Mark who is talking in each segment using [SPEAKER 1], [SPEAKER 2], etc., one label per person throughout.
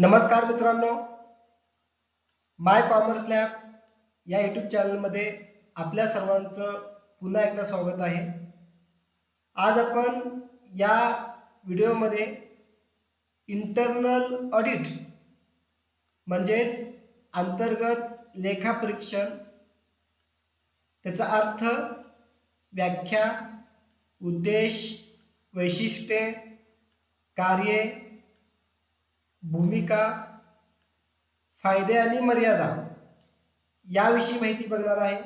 [SPEAKER 1] नमस्कार मित्रांनो. My commerce lab या यूट्यूब चॅनलमध्ये आपल्या सर्वांचं पुन्हा एकदा स्वागत आहे. आज आपण या व्हिडिओमध्ये इंटरनल ऑडिट म्हणजेच अंतर्गत लेखापरीक्षण त्याचा अर्थ व्याख्या उद्देश वैशिष्ट्ये कार्ये भूमिका फायदे आणि मर्यादा याविषयी माहिती बघणार आहे.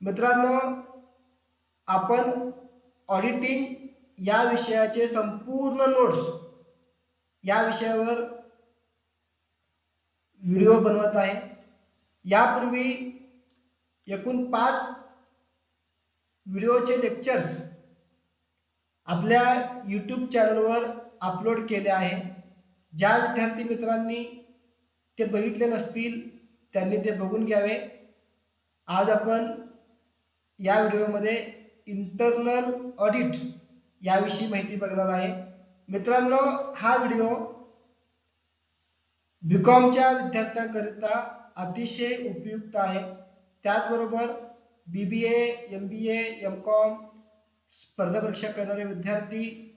[SPEAKER 1] मित्रांनो आपण ऑडिटिंग या विषयाचे संपूर्ण नोट्स या विषयावर व्हिडिओ बनवत आहे. यापूर्वी एकूण पाच व्हिडिओचे लेक्चर्स आपल्या यूट्यूब चॅनलवर अपलोड केले आहे. ज्या विद्यार्थी मित्रांनी ते बघितले नसतील त्यांनी ते बघून घ्यावे. आज आपण या व्हिडिओमध्ये इंटरनल ऑडिट याविषयी माहिती बघणार आहे. मित्रांनो हा व्हिडिओ बीकॉमच्या विद्यार्थ्यांकरिता अतिशय उपयुक्त आहे. त्याचबरोबर B B A M B A M com स्पर्धा परीक्षा करणारे विद्यार्थी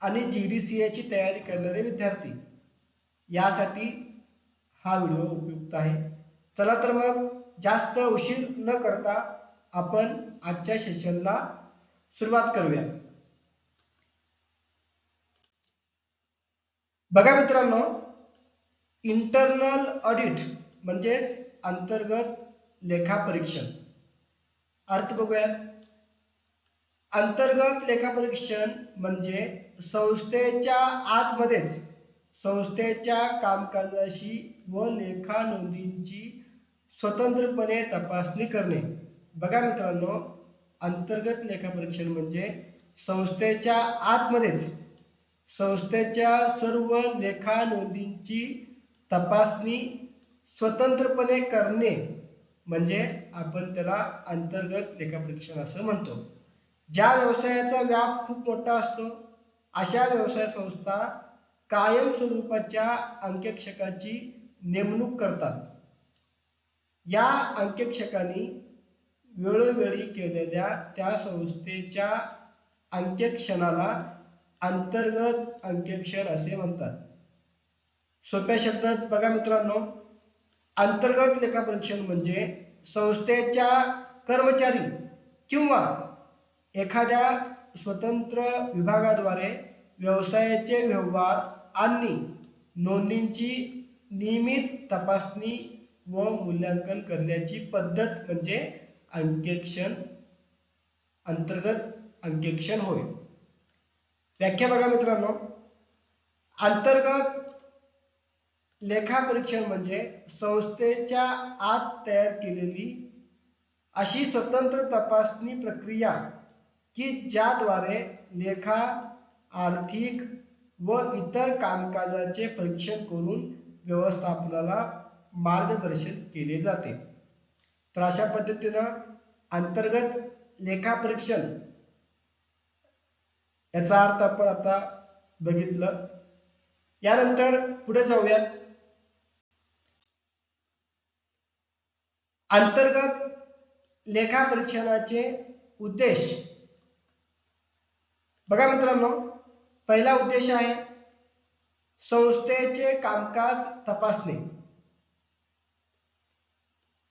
[SPEAKER 1] आणि जी डी सी एची तयारी करणारे विद्यार्थी. यासाठी हा व्हिडिओ उपयुक्त आहे. चला तर मग जास्त उशीर न करता आपण आजच्या सेशनला सुरुवात करूया. बघा मित्रांनो इंटरनल ऑडिट म्हणजेच अंतर्गत लेखापरीक्षण. अर्थ बघूयात. अंतर्गत लेखापरीक्षण म्हणजे संस्थेच्या आतमध्येच संस्थेच्या कामकाजाशी व लेखा नोंदींची स्वतंत्रपणे तपासणी करणे. बघा मित्रांनो अंतर्गत लेखापरीक्षण म्हणजे संस्थेच्या आतमध्येच संस्थेच्या सर्व लेखा नोंदींची तपासणी स्वतंत्रपणे करणे. म्हणजे आपण त्याला अंतर्गत लेखापरीक्षण असं म्हणतो. ज्या व्यवसायाचा व्याप खूप मोठा असतो अशा व्यवसाय संस्था कायम स्वरूपाच्या अंकेक्षकाची नेमणूक करतात. या अंकेक्षकांनी वेळोवेळी केलेल्या त्या संस्थेच्या अंकेक्षणाला अंतर्गत अंकेक्षण असे म्हणतात. सोप्या शब्दात बघा मित्रांनो अंतर्गत लेखापरीक्षण म्हणजे संस्थेच्या कर्मचारी किंवा एखाद्या स्वतंत्र विभागाद्वारे व्यवसायाचे व्यवहार आणि नोंदींची नियमित तपासणी व मूल्यांकन करण्याची पद्धत म्हणजे अंकेक्षण अंतर्गत अंकेक्षण होय. व्याख्या बघा मित्रांनो. अंतर्गत लेखापरीक्षण म्हणजे संस्थेच्या आत तयार केलेली अशी स्वतंत्र तपासणी प्रक्रिया की ज्याद्वारे लेखा आर्थिक व इतर कामकाजाचे परीक्षण करून व्यवस्थापनाला मार्गदर्शन केले जाते. तर अशा पद्धतीनं अंतर्गत लेखापरीक्षण याचा अर्थ आपण आता बघितलं. यानंतर पुढे जाऊयात. अंतर्गत लेखापरीक्षणाचे उद्देश बघा मित्रांनो पहिला उद्देश आहे संस्थेचे कामकाज तपासणे.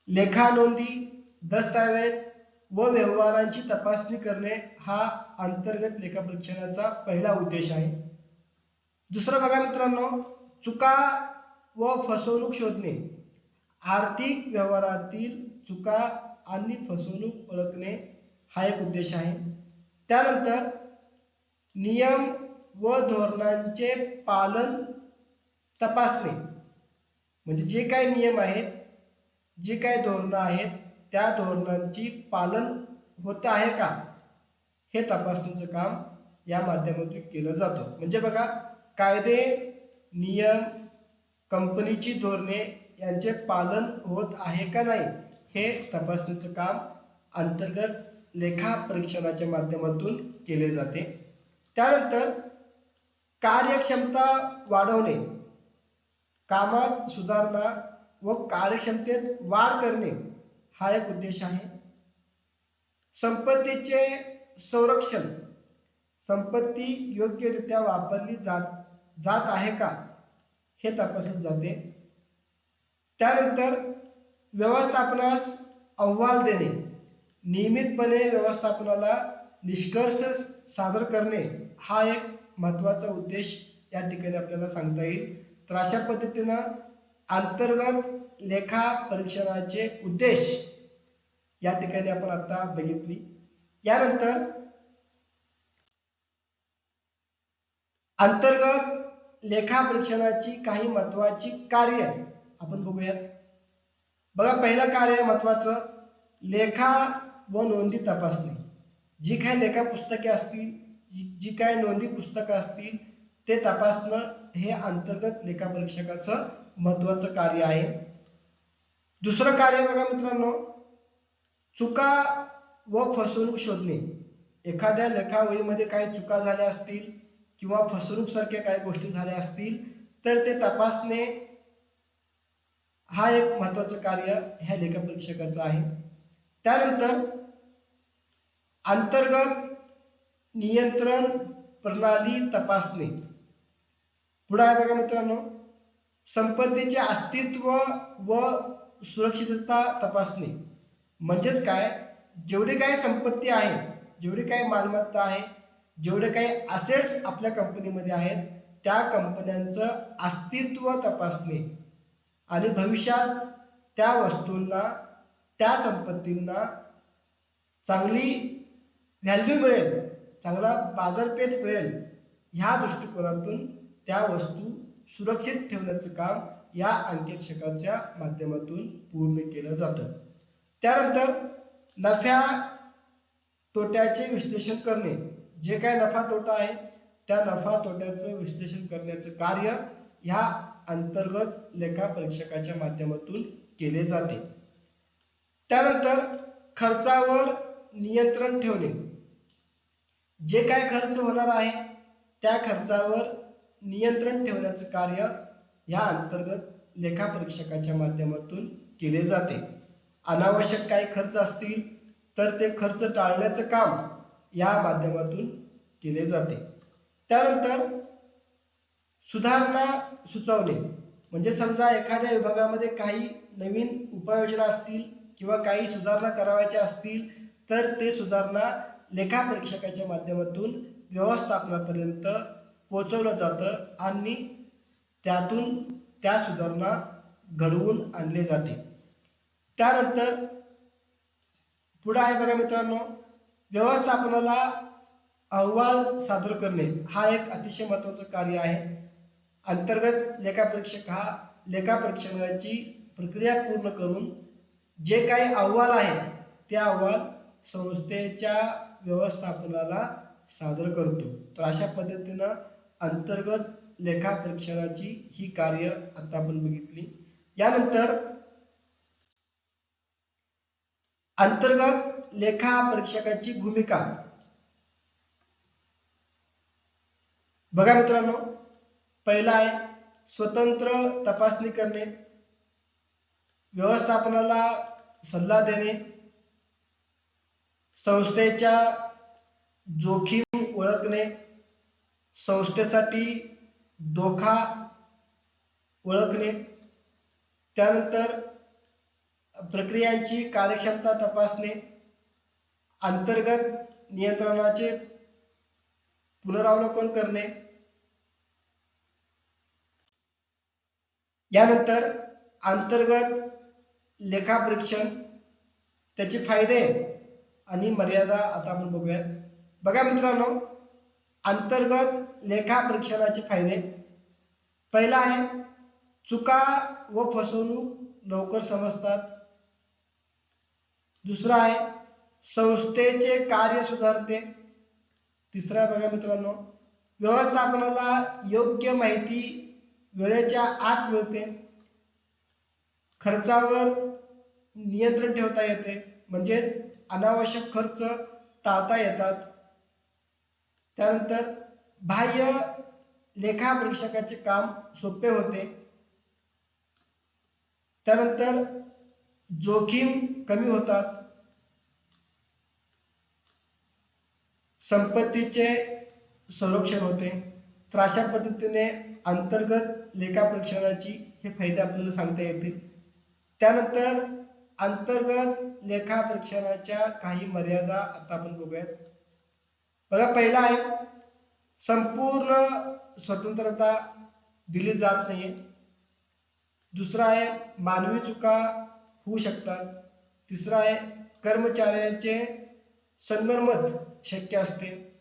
[SPEAKER 1] लेखा नोंदी दस्तावेज व व्यवहारांची तपासणी करणे हा अंतर्गत लेखापरीक्षणाचा पहिला उद्देश आहे. दुसरं बघा मित्रांनो चुका व फसवणूक शोधणे. आर्थिक व्यवहारातील चुका आणि फसवणूक ओळखणे हा एक उद्देश आहे. त्यानंतर नियम व धोरणांचे पालन तपासणे. म्हणजे जे काय नियम आहेत जे काय धोरणं आहेत त्या धोरणांची पालन होत आहे का? हे तपासणीचं काम या माध्यमातून केलं जातं. म्हणजे बघा कायदे नियम कंपनीची धोरणे यांचे पालन होत आहे का नाही हे तपासणीचं काम अंतर्गत लेखा परीक्षणाच्या माध्यमातून केले जाते. त्यानंतर कार्यक्षमता वाढवणे कामात सुधारणा व कार्यक्षमतेत वाढ करणे हा एक उद्देश आहे. संपत्तीचे संरक्षण संपत्ती योग्यरित्या वापरली जात जात आहे का हे तपासले जाते. त्यानंतर व्यवस्थापनास अहवाल देणे नियमितपणे व्यवस्थापनाला निष्कर्ष सादर करणे हा एक महत्त्वाचा उद्देश या ठिकाणी आपल्याला सांगता येईल. तर अशा पद्धतीनं अंतर्गत लेखा परीक्षणाचे उद्देश या ठिकाणी आपण आता बघितली. यानंतर अंतर्गत लेखा परीक्षणाची काही महत्वाची कार्य आपण बघूयात. बघा पहिलं कार्य महत्वाचं लेखा व नोंदी तपासणे. जी काही लेखा पुस्तके असतील जी जी काही नोंदी पुस्तकं असतील ते तपासणं हे अंतर्गत लेखापरीक्षकाचं महत्वाचं कार्य आहे. दुसरं कार्य बघा मित्रांनो चुका व फसवणूक शोधणे. एखाद्या लेखावहीमध्ये काही चुका झाल्या असतील किंवा फसवणूक सारख्या काही गोष्टी झाल्या असतील तर ते तपासणे हा एक महत्वाचं कार्य ह्या लेखापरीक्षकाचं आहे. त्यानंतर अंतर्गत नियंत्रण प्रणाली तपासणे. पुढे आहे बघा मित्रांनो संपत्तीचे अस्तित्व व सुरक्षितता तपासणे. म्हणजेच काय? जेवढी काही संपत्ती आहे जेवढी काही मालमत्ता आहे जेवढे काही असेट्स आपल्या कंपनीमध्ये आहेत त्या कंपन्यांचं अस्तित्व तपासणे. आणि भविष्यात त्या वस्तूंना त्या संपत्तींना चांगली व्हॅल्यू मिळेल. चांगला बाजारपेठ मिळेल ह्या दृष्टिकोनातून त्या वस्तू सुरक्षित ठेवण्याचं काम या अंकेक्षकाच्या माध्यमातून पूर्ण केलं जातं. त्यानंतर नफ्या तोट्याचे विश्लेषण करणे. जे काय नफा तोटा आहे त्या नफा तोट्याचं विश्लेषण करण्याचं कार्य ह्या अंतर्गत लेखा परीक्षकाच्या माध्यमातून केले जाते. त्यानंतर खर्चावर नियंत्रण ठेवणे. जे काय खर्च होणार आहे त्या खर्चावर नियंत्रण ठेवण्याचं कार्य या अंतर्गत लेखापरीक्षकाच्या माध्यमातून केले जाते. अनावश्यक काही खर्च असतील तर ते खर्च टाळण्याचं काम या माध्यमातून केले जाते. त्यानंतर सुधारणा सुचवणे. म्हणजे समजा एखाद्या विभागामध्ये काही नवीन उपाययोजना असतील किंवा काही सुधारणा करावायच्या असतील तर ते सुधारणा लेखा परीक्षकाच्या माध्यमातून व्यवस्थापनापर्यंत पोचवलं जातं आणि त्यातून त्या सुधारणा घडवून आणले जाते. त्यानंतर पुढे आहे बघा मित्रांनो व्यवस्थापनाला अहवाल सादर करणे हा एक अतिशय महत्वाचं कार्य आहे. अंतर्गत लेखापरीक्षक हा लेखापरीक्षणाची प्रक्रिया पूर्ण करून जे काही अहवाल आहे ते अहवाल संस्थेच्या व्यवस्थापनाला सादर करतो. तर अशा पद्धतीनं अंतर्गत लेखा परीक्षणाची ही कार्य आता आपण बघितली. यानंतर अंतर्गत लेखा परीक्षकाची भूमिका. बघा मित्रांनो पहिला आहे स्वतंत्र तपासणी करणे व्यवस्थापनाला सल्ला देणे संस्थेच्या जोखीम ओळखणे संस्थेसाठी धोका ओळखणे त्यानंतर प्रक्रियांची कार्यक्षमता तपासणे अंतर्गत नियंत्रणाचे पुनरावलोकन करणे. यानंतर अंतर्गत लेखापरीक्षण त्याचे फायदे आणि मर्यादा आता आपण बघूयात. बघा मित्रांनो अंतर्गत लेखापरीक्षणाचे फायदे. पहिला आहे चुका व फसवणूक लवकर समजतात. दुसरा आहे संस्थेचे कार्य सुधारते. तिसरा बघा मित्रांनो व्यवस्थापनाला योग्य माहिती वेळेच्या आत मिळते. खर्चावर नियंत्रण ठेवता येते. म्हणजेच अनावश्यक खर्च टाळता येतात. त्यानंतर बाह्य लेखा परीक्षकाचे काम सोपे होते. त्यानंतर जोखीम कमी होतात. संपत्तीचे संरक्षण होते. तर अशा पद्धतीने अंतर्गत लेखापरीक्षणाची हे फायदे आपल्याला सांगता येतील. त्यानंतर अंतर्गत लेखापरीक्षणाच्या काही मर्यादा आता आपण बघूयात. बघा पहिला आहे संपूर्ण स्वतंत्रता दिली जात नाहीये. दुसरा आहे मानवी चुका होऊ शकतात. तिसरा आहे कर्मचाऱ्यांचे सन्मत शक्य असते.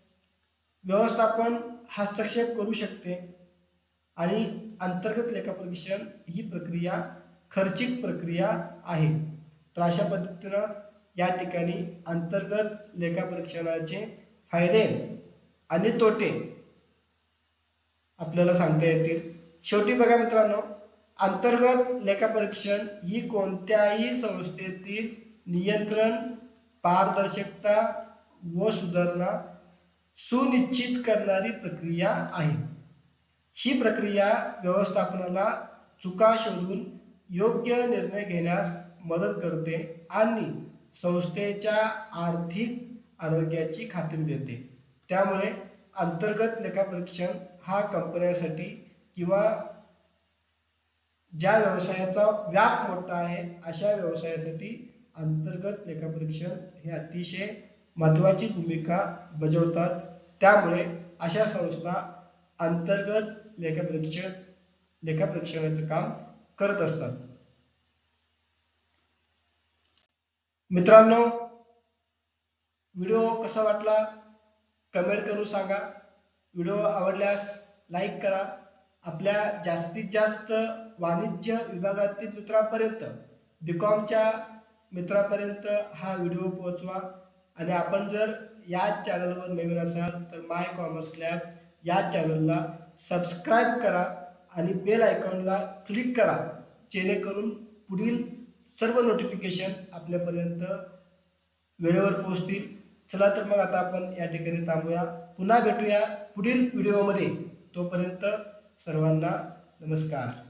[SPEAKER 1] व्यवस्थापन हस्तक्षेप करू शकते. आणि अंतर्गत लेखापरीक्षण ही प्रक्रिया खर्चिक प्रक्रिया आहे. तर अशा पद्धतीनं या ठिकाणी अंतर्गत लेखापरीक्षणाचे फायदे आणि तोटे आपल्याला सांगता येतील. शेवटी बघा मित्रांनो अंतर्गत लेखापरीक्षण ही कोणत्याही संस्थेतील नियंत्रण पारदर्शकता व सुधारणा सुनिश्चित करणारी प्रक्रिया आहे. ही प्रक्रिया व्यवस्थापनाला चुका शोधून योग्य निर्णय घेण्यास मदत करते आणि संस्थेच्या आर्थिक आरोग्याची खात्री देते. त्यामुळे अंतर्गत लेखापरीक्षण हा कंपन्यांसाठी किंवा ज्या व्यवसायाचा व्याप मोठा आहे अशा व्यवसायासाठी अंतर्गत लेखापरीक्षण हे अतिशय महत्वाची भूमिका बजावतात. त्यामुळे अशा संस्था अंतर्गत लेखापरीक्षण लेखापरीक्षणाचं काम करत असतात. मित्रांनो व्हिडिओ कसा वाटला? कमेंट करून सांगा. व्हिडिओ आवडल्यास लाईक करा. आपल्या जास्तीत जास्त वाणिज्य विभागातील मित्रांपर्यंत बीकॉमच्या मित्रापर्यंत हा व्हिडिओ पोहोचवा. आणि आपण जर या चॅनलवर नवीन असाल तर माय कॉमर्स लॅब या चॅनलला सबस्क्राईब करा आणि बेल आयकॉनला क्लिक करा जेणेकरून पुढील सर्व नोटिफिकेशन आपल्यापर्यंत वेळेवर पोहोचतील. चला तर मग आता आपण या ठिकाणी थांबूया. पुन्हा भेटूया पुढील व्हिडिओमध्ये तोपर्यंत सर्वांना नमस्कार.